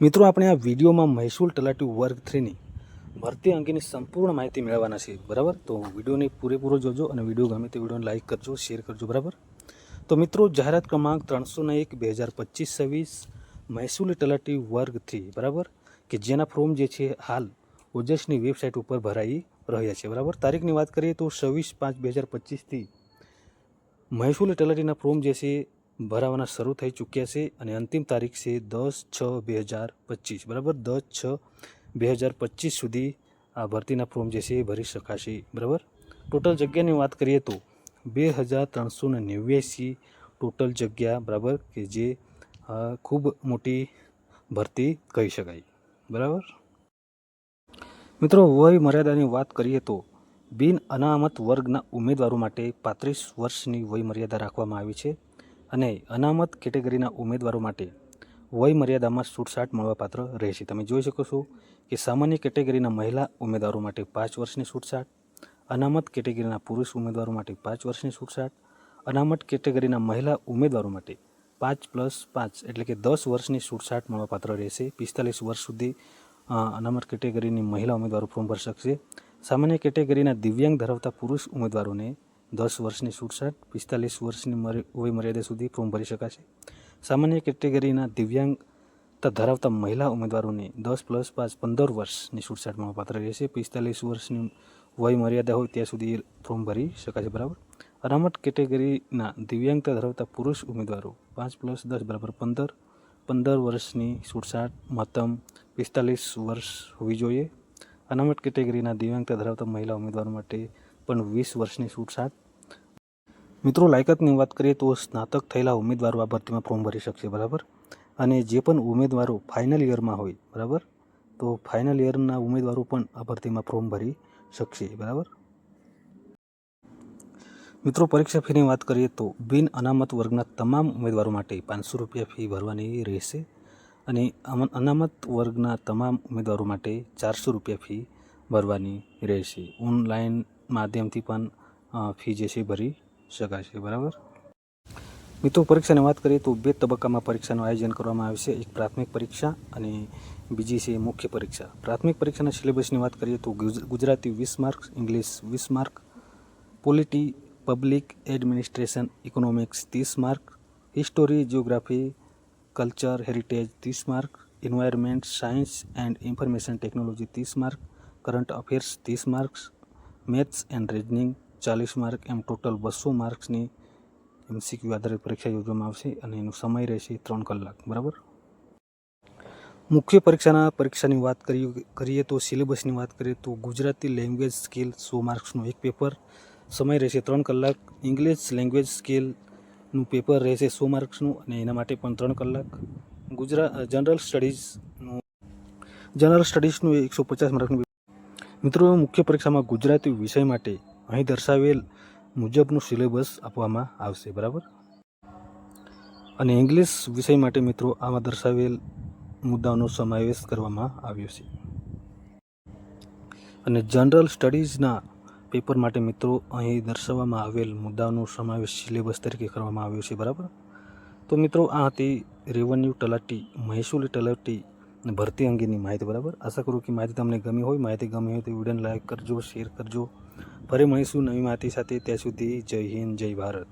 મિત્રો, આપણે આ વિડીયોમાં મહેસૂલ તલાટી વર્ગ થ્રીની ભરતી અંગેની સંપૂર્ણ માહિતી મેળવવાના છે બરાબર? તો વિડીયોને પૂરેપૂરો જોજો અને વીડિયો ગમે તે વિડીયોને લાઇક કરજો, શેર કરજો, બરાબર? તો મિત્રો, જાહેરાત ક્રમાંક ત્રણસો ને એક, બે હજાર પચીસ છવ્વીસ, મહેસૂલી તલાટી વર્ગ થ્રી, બરાબર? કે જેના ફોર્મ જે છે, હાલ ઓજસની વેબસાઇટ ઉપર ભરાઈ રહ્યા છે, બરાબર? તારીખની વાત કરીએ તો છવ્વીસ પાંચ બે હજાર પચીસથી મહેસૂલી તલાટીના ફોર્મ જે છે ભરાવાના શરૂ થઈ ચૂક્યા છે અને અંતિમ તારીખ છે દસ છ બે હજાર પચીસ. બરાબર? દસ છ બે હજાર પચીસ સુધી આ ભરતીના ફોર્મ જે છે એ ભરી શકાશે. બરાબર? ટોટલ જગ્યાની વાત કરીએ તો બે હજાર ત્રણસો ને નેવ્યાસી ટોટલ જગ્યા, બરાબર, કે જે ખૂબ મોટી ભરતી કહી શકાય. બરાબર? મિત્રો, વય મર્યાદાની વાત કરીએ તો બિન અનામત વર્ગના ઉમેદવારો માટે પાંત્રીસ વર્ષની વય મર્યાદા રાખવામાં આવી છે. અને અનામત કેટેગરીના ઉમેદવારો માટે વય મર્યાદામાં છૂટછાટ મળવાપાત્ર રહેશે. તમે જોઈ શકો છો કે સામાન્ય કેટેગરીના મહિલા ઉમેદવારો માટે પાંચ વર્ષની છૂટછાટ, અનામત કેટેગરીના પુરુષ ઉમેદવારો માટે પાંચ વર્ષની છૂટછાટ, અનામત કેટેગરીના મહિલા ઉમેદવારો માટે પાંચ પ્લસ પાંચ એટલે કે દસ વર્ષની છૂટછાટ મળવાપાત્ર રહેશે. પિસ્તાલીસ વર્ષ સુધી અનામત કેટેગરીની મહિલા ઉમેદવારો ફોર્મ ભરી શકશે. સામાન્ય કેટેગરીના દિવ્યાંગ ધરાવતા પુરુષ ઉમેદવારોને દસ વર્ષની છૂટછાટ, પિસ્તાલીસ વર્ષની વયમર્યાદા સુધી ફોર્મ ભરી શકાશે. સામાન્ય કેટેગરીના દિવ્યાંગતા ધરાવતા મહિલા ઉમેદવારોને દસ પ્લસ પાંચ, પંદર વર્ષની છૂટછાટ મળવાપાત્ર રહેશે. પિસ્તાલીસ વર્ષની વય મર્યાદા હોય ત્યાં સુધી ફોર્મ ભરી શકાશે, બરાબર? અનામત કેટેગરીના દિવ્યાંગતા ધરાવતા પુરુષ ઉમેદવારો પાંચ પ્લસ દસ, બરાબર, પંદર પંદર વર્ષની છૂટછાટ મહત્તમ પિસ્તાલીસ વર્ષ હોવી જોઈએ. અનામત કેટેગરીના દિવ્યાંગતા ધરાવતા મહિલા ઉમેદવારો માટે પણ વીસ વર્ષની છૂટછાટ મિત્રો, લાયકાતની વાત કરીએ તો સ્નાતક થયેલા ઉમેદવારો આ ભરતીમાં ફોર્મ ભરી શકશે, બરાબર? અને જે પણ ઉમેદવારો ફાઇનલ યરમાં હોય, બરાબર? તો ફાઇનલ યરના ઉમેદવારો પણ આ ભરતીમાં ફોર્મ ભરી શકશે, બરાબર? મિત્રો, પરીક્ષા ફીની વાત કરીએ તો બિન અનામત વર્ગના તમામ ઉમેદવારો માટે પાંચસો રૂપિયા ફી ભરવાની રહેશે અને અનામત વર્ગના તમામ ઉમેદવારો માટે ચારસો રૂપિયા ફી ભરવાની રહેશે. ઓનલાઈન માધ્યમથી પણ ફી જે છે ભરી શકાશે બરાબર? મિત્રો, પરીક્ષાની વાત કરીએ તો બે તબક્કામાં પરીક્ષાનું આયોજન કરવામાં આવે છે. એક પ્રાથમિક પરીક્ષા અને બીજી છે મુખ્ય પરીક્ષા. પ્રાથમિક પરીક્ષાના સિલેબસની વાત કરીએ તો ગુજરાતી વીસ માર્ક્સ ઇંગ્લિશ વીસ mark, polity public administration economics ત્રીસ mark, history geography culture, heritage ત્રીસ mark, environment, science and information technology ત્રીસ માર્ક, કરંટ અફેર્સ ત્રીસ માર્ક્સ મેથ્સ એન્ડ રીઝનિંગ ચાલીસ માર્ક, એમ ટોટલ બસો માર્ક્સની એમસીક્યુ આધારિત પરીક્ષા યોજવામાં આવશે અને એનો સમય રહેશે ત્રણ કલાક, બરાબર? મુખ્ય પરીક્ષાના પરીક્ષાની વાત કરીએ કરીએ તો સિલેબસની વાત કરીએ તો ગુજરાતી લેંગ્વેજ સ્કિલ સો માર્ક્સનું એક પેપર, સમય રહેશે ત્રણ કલાક, ઇંગ્લિશ લેંગ્વેજ સ્કિલનું પેપર રહેશે સો માર્ક્સનું અને એના માટે પણ ત્રણ કલાક. ગુજરાત જનરલ સ્ટડીઝનું જનરલ સ્ટડીઝનું એકસો પચાસ માર્કનું મિત્રો, મુખ્ય પરીક્ષામાં ગુજરાતી વિષય માટે અહીં દર્શાવેલ મુજબનું સિલેબસ આપવામાં આવશે, બરાબર? અને ઇંગ્લિશ વિષય માટે મિત્રો, આમાં દર્શાવેલ મુદ્દાઓનો સમાવેશ કરવામાં આવ્યો છે. અને જનરલ સ્ટડીઝના પેપર માટે મિત્રો, અહીં દર્શાવવામાં આવેલ મુદ્દાઓનો સમાવેશ સિલેબસ તરીકે કરવામાં આવ્યો છે, બરાબર? તો મિત્રો, આ હતી રેવન્યુ તલાટી, મહેસૂલી તલાટી ભરતી અંગેની માહિતી, બરાબર? આશા કરું કે માહિતી તમને ગમી હોય. માહિતી ગમી હોય તો વિડીયોને લાઈક કરજો શેર કરજો. ફરી મળીશું નવી માહિતી સાથે. ત્યાં સુધી જય હિન્દ, જય ભારત.